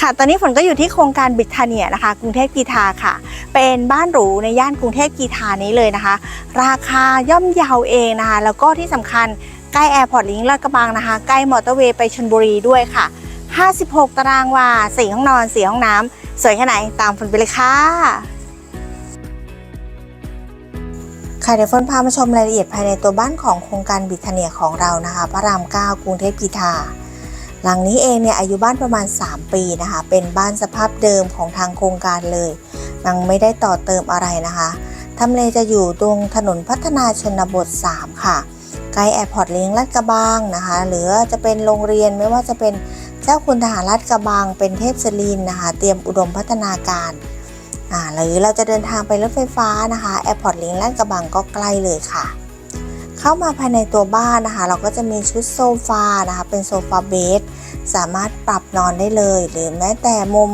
ค่ะตอนนี้ฝนก็อยู่ที่โครงการบิทาเนียนะคะ กรุงเทพกีทาค่ะ เป็นบ้านหรูในย่านกรุงเทพกีทานี้เลยนะคะ ราคาย่อมเยาวเองนะคะ แล้วก็ที่สำคัญใกล้แอร์พอร์ตลิงก์ลาดกระบังนะคะ ใกล้มอเตอร์เวย์ไปชลบุรีด้วยค่ะ 56 ตารางวา4ห้องนอน 4 ห้องน้ำสวยแค่ไหนตามฝนไปเลยค่ะค่ะเดี๋ยวฝนพามาชมรายละเอียดภายในตัวบ้านของโครงการบิทาเนียของเรานะคะ พระราม 9 กรุงเทพกีทา หลังนี้เองเนี่ยอายุบ้านประมาณ 3 ปีนะคะ เป็นบ้านสภาพเดิมของทางโครงการเลยยังไม่ได้ต่อเติมอะไรนะคะทำเลจะอยู่ตรงถนนพัฒนาชนบท 3 ค่ะใกล้แอร์พอร์ตลิงก์ลาดกระบังนะคะ หรือจะเป็นโรงเรียนไม่ว่าจะเป็นเจ้าคุณทหารลาดกระบัง เป็นเทพศรินนะคะ เตรียมอุดมพัฒนาการอ่าหรือเราจะเดินทางไปรถไฟฟ้านะคะแอร์พอร์ตลิงก์ลาดกระบังก็ใกล้เลยค่ะ เข้ามาภายในตัวบ้านนะคะ เราก็จะมีชุดโซฟานะคะ เป็นโซฟาเบดสามารถปรับนอนได้เลย หรือแม้แต่มุม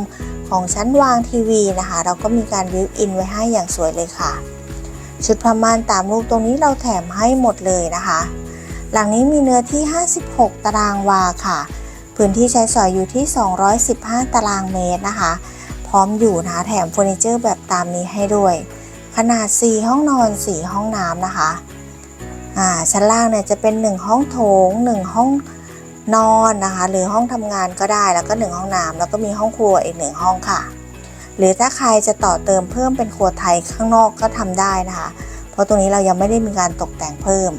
ของชั้นวางทีวีนะคะ เราก็มีการวิวอินไว้ให้อย่างสวยเลยค่ะ ชุดผ้าม่านตามรูปตรงนี้เราแถมให้หมดเลยนะคะ หลังนี้มีเนื้อที่ 56 ตารางวาค่ะ พื้นที่ใช้สอยอยู่ที่ 215 ตารางเมตรนะคะ พร้อมอยู่นะคะแถมเฟอร์นิเจอร์แบบตามนี้ให้ด้วย ขนาด 4 ห้องนอน 4 ห้องน้ำนะคะ ชั้นล่างเนี่ยจะเป็น 1 ห้องโถง 1 ห้องนอนนะคะ หรือห้องทำงานก็ได้แล้วก็ 1 ห้องน้ำแล้วก็มีห้องครัวอีก 1 ห้องค่ะ หรือถ้าใครจะต่อเติมเพิ่มเป็นครัวไทยข้างนอกก็ทำได้นะคะ เพราะตรงนี้เรายังไม่ได้มีการตกแต่งเพิ่ม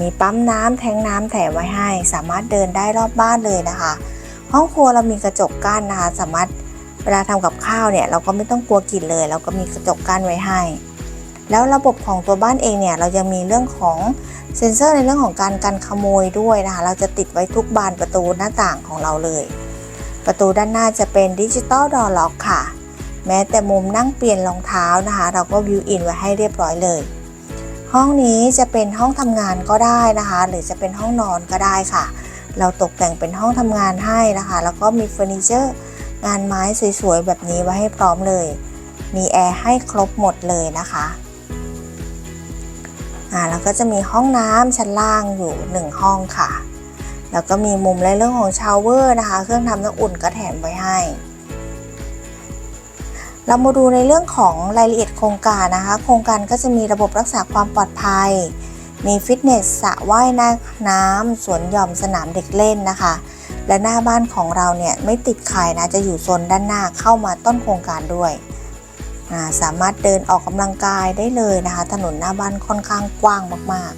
มีปั๊มน้ำแทงน้ำแถมไว้ให้ สามารถเดินได้รอบบ้านเลยนะคะ ห้องครัวเรามีกระจกกั้นนะคะ สามารถเวลาทำกับข้าวเนี่ยเราก็ไม่ต้องกลัวกลิ่นเลย เราก็มีกระจกกั้นไว้ให้ แล้วระบบของตัวบ้านเองเนี่ยเรายังมีเรื่องของเซ็นเซอร์ในเรื่องของการกันขโมยด้วยนะคะ เราจะติดไว้ทุกบานประตูหน้าต่างของเราเลย ประตูด้านหน้าจะเป็นดิจิตอลดอล็อกค่ะ แม้แต่มุมนั่งเปลี่ยนรองเท้านะคะ เราก็วิวอินไว้ให้เรียบร้อยเลย ห้องนี้จะเป็นห้องทำงานก็ได้นะคะ หรือจะเป็นห้องนอนก็ได้ค่ะ เราตกแต่งเป็นห้องทำงานให้นะคะ แล้วก็มีเฟอร์นิเจอร์งานไม้สวยๆแบบนี้ไว้ให้พร้อมเลย มีแอร์ให้ครบหมดเลยนะคะ อ่าแล้วก็จะมีห้องน้ำชั้นล่างอยู่ 1 ห้องค่ะ แล้วก็มีมุมในเรื่องของชาวเวอร์นะคะ เครื่องทำน้ำอุ่นก็แถมไว้ให้ เรามาดูในเรื่องของรายละเอียดโครงการนะคะ โครงการก็จะมีระบบรักษาความปลอดภัย มีฟิตเนสสระว่ายน้ำสวนหย่อมสนามเด็กเล่นนะคะ และหน้าบ้านของเราเนี่ยไม่ติดใครนะจะอยู่โซนด้านหน้าเข้ามาต้นโครงการด้วย สามารถเดินออกกำลังกายได้เลยนะคะ ถนนหน้าบ้านค่อนข้างกว้างมาก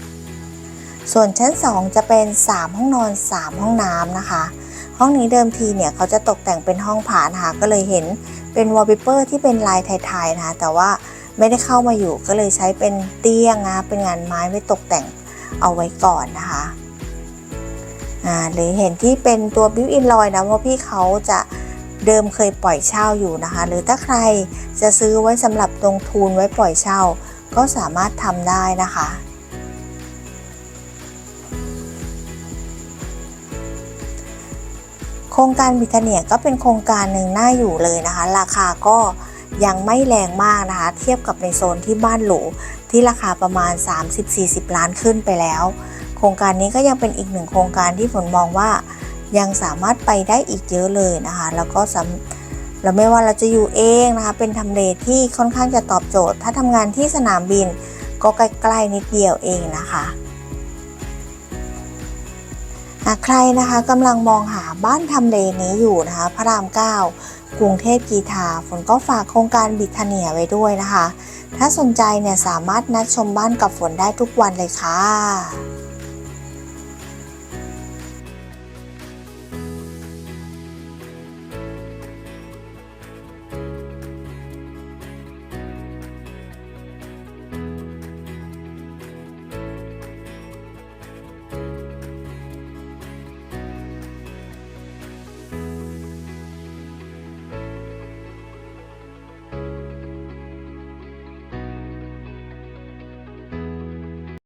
ๆ ส่วนชั้น 2 จะเป็น 3 ห้องนอน 3 ห้องน้ำนะคะ ห้องนี้เดิมทีเนี่ยเขาจะตกแต่งเป็นห้องผ่านนะคะก็เลยเห็นเป็นวอลเปเปอร์ที่เป็นลายไทยๆนะคะแต่ว่าไม่ได้เข้ามาอยู่ก็เลยใช้เป็นเตียงนะเป็นงานไม้ไว้ตกแต่งเอาไว้ก่อนนะคะหรือเห็นที่เป็นตัวบิวอินลอยนะว่าพี่เขาจะ เดิมเคยปล่อยเช่าอยู่นะคะ หรือถ้าใครจะซื้อไว้สำหรับลงทุนไว้ปล่อยเช่า ก็สามารถทำได้นะคะ โครงการบิทเนียก็เป็นโครงการหนึ่งน่าอยู่เลยนะคะ ราคาก็ยังไม่แรงมากนะคะ เทียบกับในโซนที่บ้านหรูที่ราคาประมาณ 30-40 ล้านขึ้นไปแล้ว โครงการนี้ก็ยังเป็นอีกหนึ่งโครงการที่ฝนมองว่า ยังสามารถไปได้อีกเยอะเลยนะคะ แล้วก็สำแล้วไม่ว่าเราจะอยู่เองนะคะ เป็นทำเลที่ค่อนข้างจะตอบโจทย์ ถ้าทำงานที่สนามบินก็ใกล้ๆนิดเดียวเองนะคะหากใครนะคะกำลังมองหาบ้านทำเลนี้อยู่นะคะ พระราม 9 กรุงเทพกีทาฝนก็ฝากโครงการบิทเนียไว้ด้วยนะคะ ถ้าสนใจเนี่ยสามารถนัดชมบ้านกับฝนได้ทุกวันเลยค่ะ